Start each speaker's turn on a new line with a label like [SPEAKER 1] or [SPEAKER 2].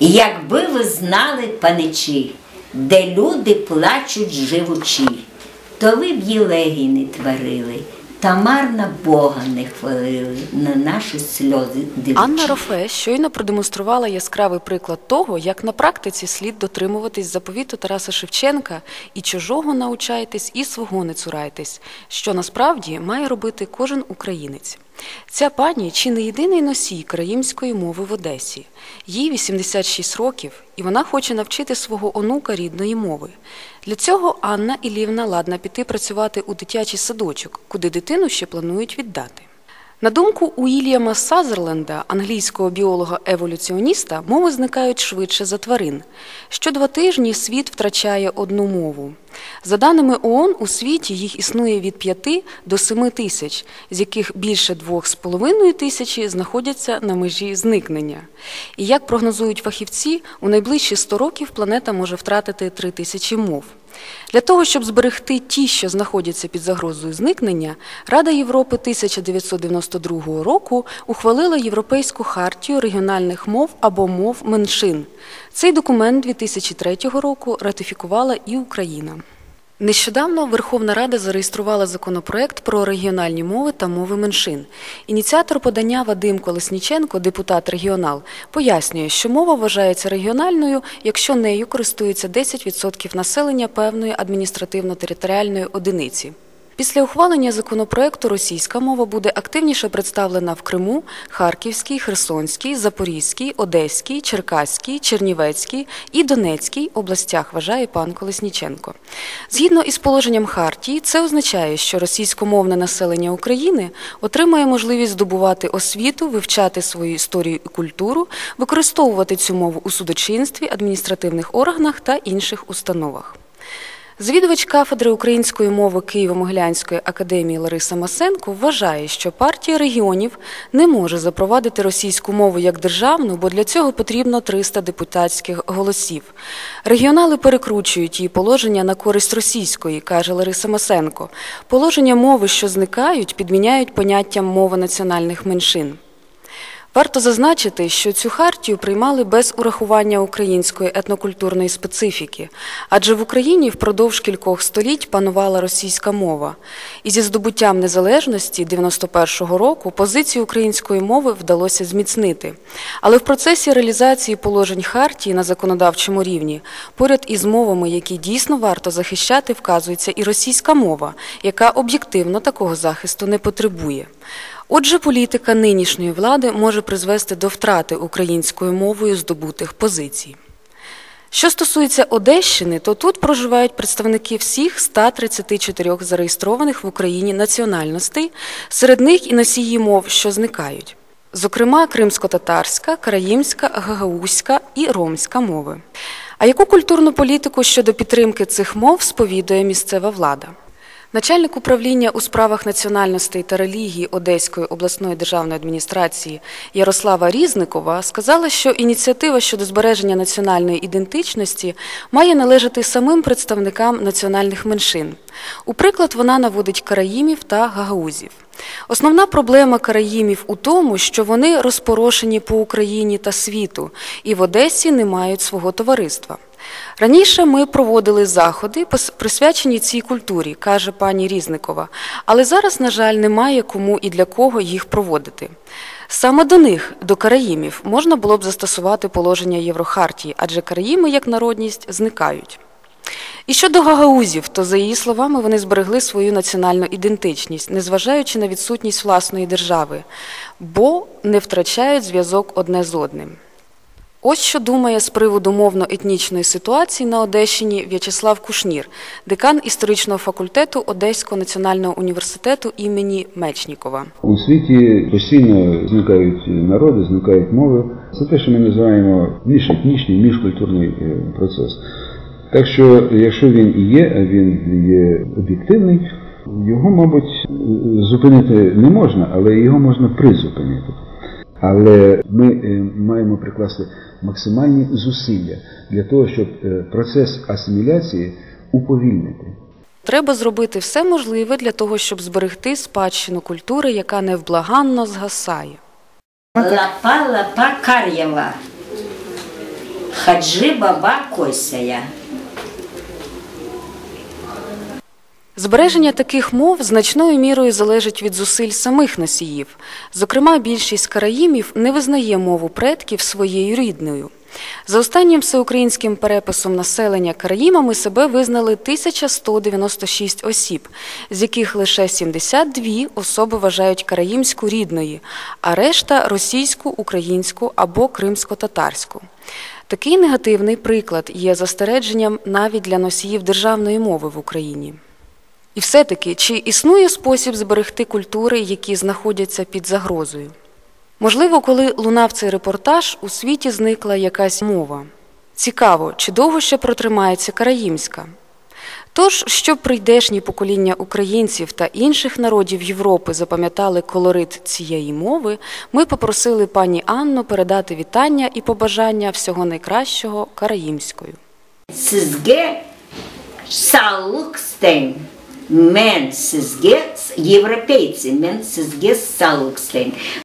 [SPEAKER 1] Якби ви знали, паничі, де люди плачуть живучі, то ви б єлегій не творили, та марна Бога не хвалили, на наші сльози дивучі.
[SPEAKER 2] Анна Рофе щойно продемонструвала яскравий приклад того, як на практиці слід дотримуватись заповіту Тараса Шевченка і чужого научайтесь, і свого не цурайтесь, що насправді має робити кожен українець. Ця пані чи не єдиний носій країмської мови в Одесі. Їй 86 років, і вона хоче навчити свого онука рідної мови. Для цього Анна Ілівна ладна піти працювати у дитячий садочок, куди дитину ще планують віддати. На думку Уільяма Сазерленда, англійського біолога-еволюціоніста, мови зникають швидше за тварин. Що два тижні світ втрачає одну мову. За даними ООН, у світі їх існує від 5 до 7 тисяч, з яких більше 2,5 тисячі знаходяться на межі зникнення. І як прогнозують фахівці, у найближчі 100 років планета може втратити 3 тисячі мов. Для того, щоб зберегти ті, що знаходяться під загрозою зникнення, Рада Європи 1992 року ухвалила Європейську хартію регіональних мов або мов меншин. Цей документ 2003 року ратифікувала і Україна. Нещодавно Верховна Рада зареєструвала законопроект про регіональні мови та мови меншин. Ініціатор подання Вадим Колесніченко, депутат регіонал, пояснює, що мова вважається регіональною, якщо нею користується 10% населення певної адміністративно-територіальної одиниці. Після ухвалення законопроекту російська мова буде активніше представлена в Криму, Харківській, Херсонській, Запорізькій, Одеській, Черкаській, Чернівецькій і Донецькій областях, вважає пан Колесніченко. Згідно із положенням Хартії, це означає, що російськомовне населення України отримає можливість здобувати освіту, вивчати свою історію і культуру, використовувати цю мову у судочинстві, адміністративних органах та інших установах. Завідувач кафедри української мови Києво-Могилянської академії Лариса Масенко вважає, що партія регіонів не може запровадити російську мову як державну, бо для цього потрібно 300 депутатських голосів. Регіонали перекручують її положення на користь російської, каже Лариса Масенко. Положення мови, що зникають, підміняють поняттям мови національних меншин. Варто зазначити, що цю хартію приймали без урахування української етнокультурної специфіки, адже в Україні впродовж кількох століть панувала російська мова. І зі здобуттям незалежності 91-го року позицію української мови вдалося зміцнити. Але в процесі реалізації положень хартії на законодавчому рівні поряд із мовами, які дійсно варто захищати, вказується і російська мова, яка об'єктивно такого захисту не потребує. Отже, політика нинішньої влади може призвести до втрати українською мовою здобутих позицій. Що стосується Одещини, то тут проживають представники всіх 134 зареєстрованих в Україні національностей, серед них і носії мов, що зникають. Зокрема, кримсько-татарська, караїмська, гагаузька і ромська мови. А яку культурну політику щодо підтримки цих мов сповідує місцева влада? Начальник управління у справах національностей та релігії Одеської обласної державної адміністрації Ярослава Різникова сказала, що ініціатива щодо збереження національної ідентичності має належати самим представникам національних меншин. У приклад вона наводить караїмів та гагаузів. Основна проблема караїмів у тому, що вони розпорошені по Україні та світу, і в Одесі не мають свого товариства. Раніше ми проводили заходи, присвячені цій культурі, каже пані Різникова, але зараз, на жаль, немає кому і для кого їх проводити. Саме до них, до караїмів, можна було б застосувати положення Єврохартії, адже караїми як народність зникають. І щодо гагаузів, то за її словами вони зберегли свою національну ідентичність, незважаючи на відсутність власної держави, бо не втрачають зв'язок одне з одним. Ось що думає з приводу мовно-етнічної ситуації на Одещині В'ячеслав Кушнір, декан історичного факультету Одеського національного університету імені Мечнікова.
[SPEAKER 3] У світі постійно зникають народи, зникають мови. Це те, що ми називаємо міжетнічний, міжкультурний е, процес. Так що, якщо він і є, а він є об'єктивний, його, мабуть, зупинити не можна, але його можна призупинити. Але ми е, маємо прикласти максимальні зусилля для того, щоб е, процес асиміляції уповільнити.
[SPEAKER 2] Треба зробити все можливе для того, щоб зберегти спадщину культури, яка невблаганно згасає.
[SPEAKER 1] Лапа лапа кар'єва. Хаджи баба Косяя.
[SPEAKER 2] Збереження таких мов значною мірою залежить від зусиль самих носіїв. Зокрема, більшість караїмів не визнає мову предків своєю рідною. За останнім всеукраїнським переписом населення караїмами себе визнали 1196 осіб, з яких лише 72 особи вважають караїмську рідною, а решта російську, українську або кримсько-татарську. Такий негативний приклад є застереженням навіть для носіїв державної мови в Україні. І все-таки, чи існує спосіб зберегти культури, які знаходяться під загрозою? Можливо, коли лунав цей репортаж, у світі зникла якась мова. Цікаво, чи довго ще протримається караїмська? Тож, щоб прийдешні покоління українців та інших народів Європи запам'ятали колорит цієї мови, ми попросили пані Анну передати вітання і побажання всього найкращого караїмською.
[SPEAKER 1] Sizge sağlıkstayım. men sizga yevropeyцы men sizga salux deng